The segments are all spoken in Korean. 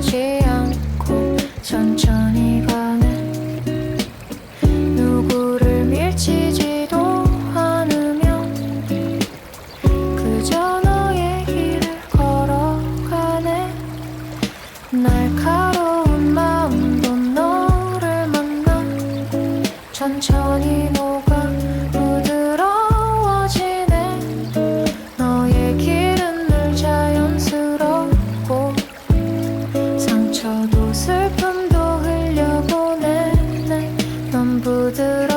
지 않고 천천히 가네. 누구를 밀치지도 않으며 그저 너의 길을 걸어가네. 날카로운 마음도 너를 만나 천천히 저도 슬픔도 흘려보내네 넌 부드러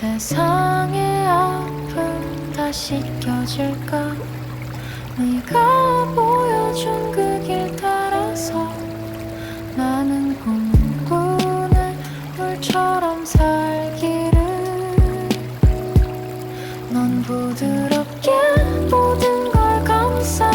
세상의 아픔 다시 껴질까? 네가 보여준 그 길 따라서 나는 꿈꾸는 물처럼 살기를 넌 부드럽게 모든 걸 감싸